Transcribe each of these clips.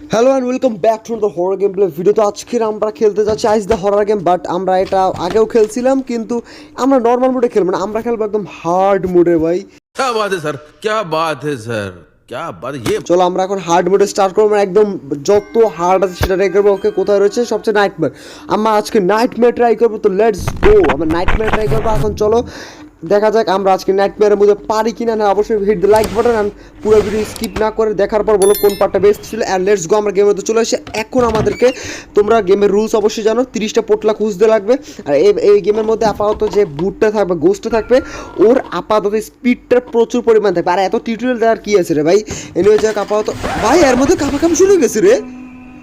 hello and welcome back to the horror game play video তো আজকের আমরা খেলতে যাচ্ছি ice the horror game but আমরা এটা আগেও খেলছিলাম কিন্তু আমরা নর্মাল মোডে খেলবো না আমরা খেলবো একদম হার্ড মোডে ভাই क्या बात है सर क्या बात है सर क्या बात ये চলো আমরা এখন হার্ড মোডে স্টার্ট করবো মানে একদম যত হার্ড আছে সেটা ট্রাই করবো ওকে কোথায় রয়েছে সবচেয়ে নাইটমেয়ার আমরা আজকে নাইটমেয়ার ট্রাই করবো তো লেটস গো আমরা নাইটমেয়ার ট্রাই করবো এখন চলো দেখা যাক আমরা আজকে নাইটমেয়ারের মধ্যে পারি কিনা না। অবশ্যই hit the like button and পুরো ভিডিও স্কিপ না করে দেখার পর বলো কোন পার্টটা বেস্ট ছিল। অ্যান্ড লেটস গো আমরা গেমের মধ্যে চলে এসে এখন আমাদেরকে তোমরা গেমের রুলস অবশ্যই জানো। তিরিশটা পোটলা খুঁজতে লাগবে। আর এই গেমের মধ্যে আপাতত যে বুটটা থাকবে গোস্টটা থাকবে, ওর আপাতত স্পিডটা প্রচুর পরিমাণ থাকবে। আর এত টিউটোরিয়াল দেওয়ার কি আছে রে ভাই? এনিওয়ে যাক, আপাতত ভাই, এর মধ্যে কাপাকাপি শুরু হয়ে গেছে রে।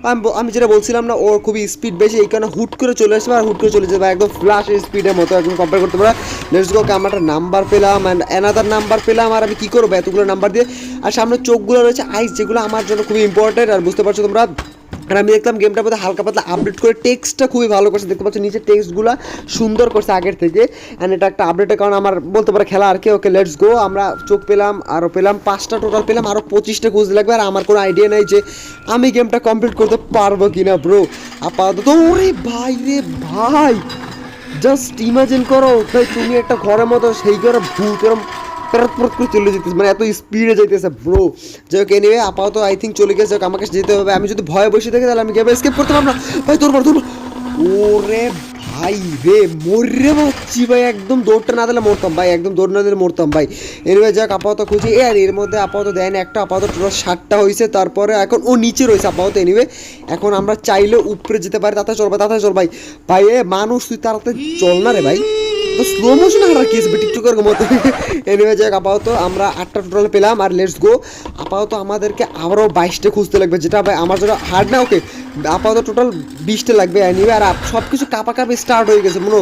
আমি আমি যেটা বলছিলাম না, ওর খুবই স্পিড বেশি, এই কারণে হুট করে চলে আসবে আর হুট করে চলে যাবে, একদম ফ্ল্যাশ স্পিডের মতো, একদম কম্পেয়ার করতে পারা। লেটস গো আমরা একটা নাম্বার পেলাম অ্যান্ড অ্যানাদার নাম্বার পেলাম, আর আমি কী করব? এতগুলো নাম্বার দিয়ে। আর সামনে চোখগুলো রয়েছে আইস যেগুলো আমার জন্য খুবই ইম্পর্টেন্ট আর বুঝতে পারছ তোমরা? আর আমি দেখলাম গেমটার মধ্যে হালকা পাতলা আপডেট করে টেক্সটটা খুবই ভালো করছে। দেখতে পাচ্ছ নিচে টেক্সটগুলো সুন্দর করছে আগের থেকে। অ্যান্ড এটা একটা আপডেটের কারণে আমার বলতে পারে খেলা আর কি ওকে লেটস গো আমরা চোখ পেলাম আরও পেলাম, পাঁচটা টোটাল পেলাম আরও পঁচিশটা খুঁজতে লাগবে। আর আমার কোনো আইডিয়া নেই যে আমি গেমটা কমপ্লিট করতে পারব কিনা ব্রো আপাতত, ওরে ভাই রে ভাই! জাস্ট ইমাজিন করো, ভাই, তুমি একটা ঘরের মতো, সেই ঘরে এরম পেরাত পেরাত করে চলে যেতেছে। মানে এত স্পিডে যাইতেছে ব্রো যাই হোক এনিওয়ে আপাতত আই থিঙ্ক চলে গেছে। আমাকে যেতে হবে। আমি যদি ভয়ে বসে থাকি, তাহলে আমি গেমে স্কেপ করতে পারব না। ভাই তোর তোর ওরে ভাই রে মরে যাচ্ছি ভাই, একদম দৌড়টা না দিলে মরতাম ভাই, একদম দৌড় না দিলে মরতাম ভাই। এনিওয়ে যাক আপাতত খুঁজি। এ, আর এর মধ্যে আপাতত দেয় না একটা, আপাতত টোটাল ষাটটা হয়েছে তারপরে এখন ও নিচে রয়েছে আপাতত এনিওয়ে এখন আমরা চাইলে উপরে যেতে পারি। তাতে চল ভাই তাতে চল ভাই। ভাই, এ, মানুষ, তুই তাড়াতাড়ি চল না রে ভাই। স্লো মোশন হারা কি আসবে টিকটকের মতো এনিওয়ে যাক আপাতত আমরা আটটা টোটাল পেলাম আর লেটস গো আপাতত আমাদেরকে আবারও বাইশটা খুঁজতে লাগবে, যেটা ভাই আমার জন্য হার্ড না ওকে আপাতত টোটাল বিশটা লাগবে এনিওয়ে আর সব কিছু কাপাকাপি স্টার্ট হয়ে গেছে, মনে।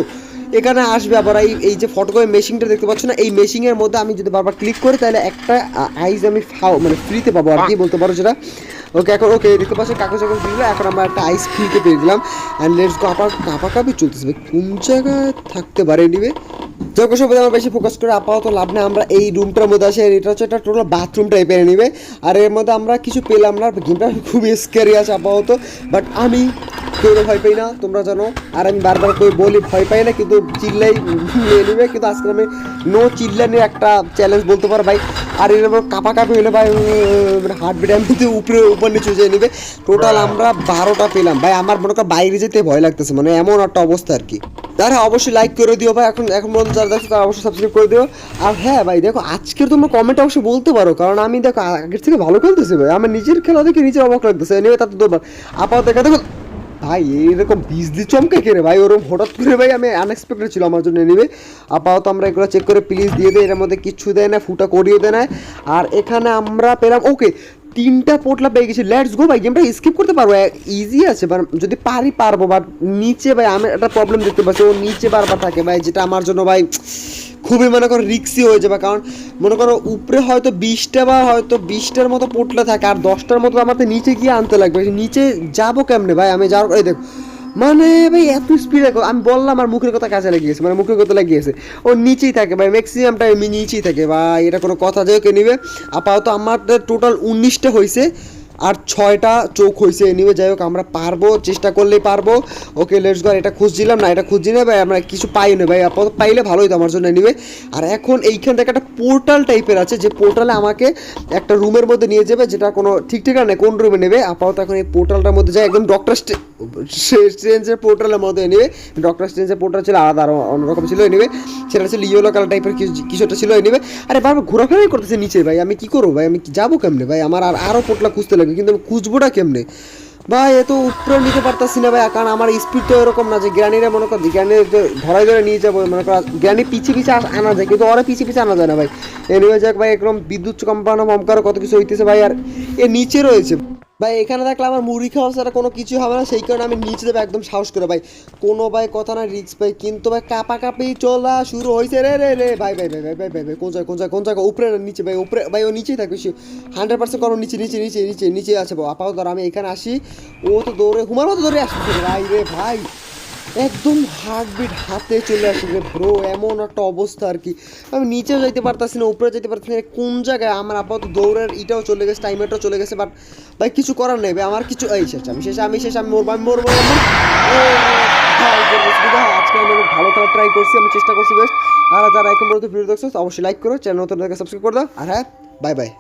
এখানে আসবে আবার এই এই যে ফটোকপি মেশিনটা দেখতে পাচ্ছ না, এই মেশিনের মধ্যে আমি যদি বারবার ক্লিক করি, তাহলে একটা আইজ আমি ফাও মানে ফ্রিতে পাবো আর কি, বলতে পারো সেটা। ওকে এখন ওকে দেখতে পাচ্ছ, কাগজ কাগজ দিল এখন আমরা একটা আইস ফ্রিতে পেয়ে গেলাম অ্যান্ড লেটস গো আপার কাপাকাপি চলতেছে কোন জায়গায় থাকতে পারে নিবে যখন সব আমরা বেশি ফোকাস করে আপাতত লাভ নেই, আমরা এই রুমটার মধ্যে আসি, আর এটা হচ্ছে একটা টোটাল বাথরুম টাইপের নিবে আর এর মধ্যে আমরা কিছু পেলাম না গেমটা খুবই স্ক্যারি আছে আপাতত বাট আমি কেউ ভয় পাই না তোমরা জানো। আর আমি বারবার করে বলি ভয় পাই না কিন্তু চিল্লাই নিয়ে নেবে কিন্তু আজকে আমি নো চিল্লানির একটা চ্যালেঞ্জ বলতে পারো ভাই। আর এরকম কাপা কাপি হলে ভাই মানে হার্ট বিট এমনিতে উপরে উপর নিচে যেয়ে নেবে। টোটাল আমরা বারোটা পেলাম। ভাই আমার মনে কর বাইরে যেতে ভয় লাগতেছে মানে এমন একটা অবস্থা আর কি। তারা অবশ্যই লাইক করে দিও ভাই এখন এখন পর্যন্ত যারা দেখছ তারা অবশ্যই সাবস্ক্রাইব করে দিও। আর হ্যাঁ ভাই দেখো আজকের তোমরা কমেন্ট অবশ্যই বলতে পারো কারণ আমি দেখো আগের থেকে ভালো খেলতেছি ভাই। আমার নিজের খেলা দেখে নিজের অবাক লাগতেছে। নেবে তাতে দরবার আপাতত দেখা দেখো ভাই, এইরকম বিজলি চমকে কে রে ভাই? ওরকম হঠাৎ করে ভাই আমি আনএক্সপেক্টেড ছিল আমার জন্য নিবে আপাতত আমরা এগুলো চেক করে প্লিজ দিয়ে দিই, এর মধ্যে কিচ্ছু দেয় না, ফুটা করিয়ে দেয় না। আর এখানে আমরা পেলাম ওকে তিনটা পোটলা পেয়ে গেছি। লেটস গো ভাই গেমটা স্কিপ করতে পারব? ইজি আছে বাট যদি পারি পারব বাট নিচে ভাই, আমি একটা প্রবলেম দেখতে পাচ্ছি, ও নিচে বারবার থাকে ভাই, যেটা আমার জন্য ভাই খুবই মনে করো রিক্সি হয়ে যাবে, কারণ মনে করো উপরে হয়তো বিশটা বা হয়তো বিশটার মতো পোটলা থাকে আর দশটার মতো আমাকে নিচে গিয়ে আনতে লাগবে। নিচে যাব কেমনে ভাই? আমি যাওয়ার এই দেখো। মানে ভাই, এত স্পিডে আমি বললাম আমার মুখের কথা কাজে লাগিয়েছে মানে মুখের কথা লাগিয়েছে ও নিচেই থাকে ভাই ম্যাক্সিমাম টাইম নিচেই থাকে। ভাই, এটা কোনো কথা যেও কে নিবে। আপাতত আমাদের টোটাল উনিশটা হয়েছে আর ছয়টা চোখ হয়েছে নিবে যাই হোক, আমরা পারব, চেষ্টা করলেই পারব। ওকে লেটস গো এটা খুঁজছিলাম না, এটা খুঁজছি না ভাই, আমরা কিছু পাই না ভাই। আপাতত পাইলে ভালোই তো আমার জন্য নিবে আর এখন এইখান থেকে একটা পোর্টাল টাইপের আছে, যে পোর্টালে আমাকে একটা রুমের মধ্যে নিয়ে যাবে, যেটা কোনো ঠিক ঠিকানা নেই কোন রুমে নেবে। আপাতত এখন এই পোর্টালটার মধ্যে যায় একদম ডক্টর স্ট্রেঞ্জের পোর্টালের মধ্যে নেবে ডক্টর স্ট্রেঞ্জের পোর্টাল ছিল আলাদা আরও অন্যরকম ছিল নেবে সেটা ছিল ইয়েলো কালার টাইপের কিছু একটা ছিল নেবে আরে বারবার ঘোরাফেরাই করতেছে নিচে ভাই, আমি কি করব ভাই? আমি যাব কেমনে ভাই? আমার আর আরও পোটলা খুঁজতে লাগবে কিন্তু আমি খুঁজবোটা কেমনে? ভাই, এত উপরেও নিতে পারতাছি না ভাই কারণ আমার স্পিড তো এরকম না যে জ্ঞানীরা মনে কর জ্ঞানীর ধরাই ধরে নিয়ে যাব, মনে কর জ্ঞানী পিছিয়ে পিছিয়ে আনা যায়, কিন্তু ওরা পিছিয়ে পিছিয়ে আনা যায় না ভাই। এনিওয়ে যাক ভাই, একদম বিদ্যুৎ কম্পানো মমকারও কত কিছু হইতেছে ভাই, আর এ নিচে রয়েছে। ভাই, এখানে থাকলে আমার মুড়ি খাওয়া ছাড়া কোনো কিছু হবে না। সেই কারণে আমি নিচে দেবো, একদম সাহস করে। ভাই, কোনো ভাই কথা না রিক্স ভাই। কিন্তু ভাই, কাপাকাপি চলা শুরু হয়েছে রে রে রে, ভাই ভাই ভাই ভাই ভাই ভাই ভাই, কোন জায়গায় কোন জায়গায়, কোন জায়গা উপরে না, নিচে, ভাই, উপরে, ভাই, ও নিচেই থাকবে সে হান্ড্রেড পার্সেন্ট করো, নিচে নিচে নিচে নিচে নিচে আছে ভাই আপাতত আমি এখানে আসি। ও তো দৌড়ে হুমার মতো দৌড়ে আসছে ভাই রে, ভাই। একদম হার্টবিট হাতে চলে আসে রে ব্রো এমন একটা অবস্থা আর কি। আমি নিচে যাইতে পারতাছি না, উপরে যেতে পারতাছি না কোন জায়গায় আমার আপাতত দৌড়ের ইটাও চলে গেছে টাইমারটাও চলে গেছে বাট ভাই, কিছু করার নেই আমার কিছু, এই, শেষ, আমি শেষ আমি শেষ, আমি মরবো আমি মরবো আজকে আমি ভালো খেলা ট্রাই করছি, আমি চেষ্টা করছি বেস্ট আর যারা এখন পর্যন্ত ভিডিও দেখছ, অবশ্যই লাইক করো চ্যানেল নতুন সাবস্ক্রাইব করে দাও। আর হ্যাঁ বাই বাই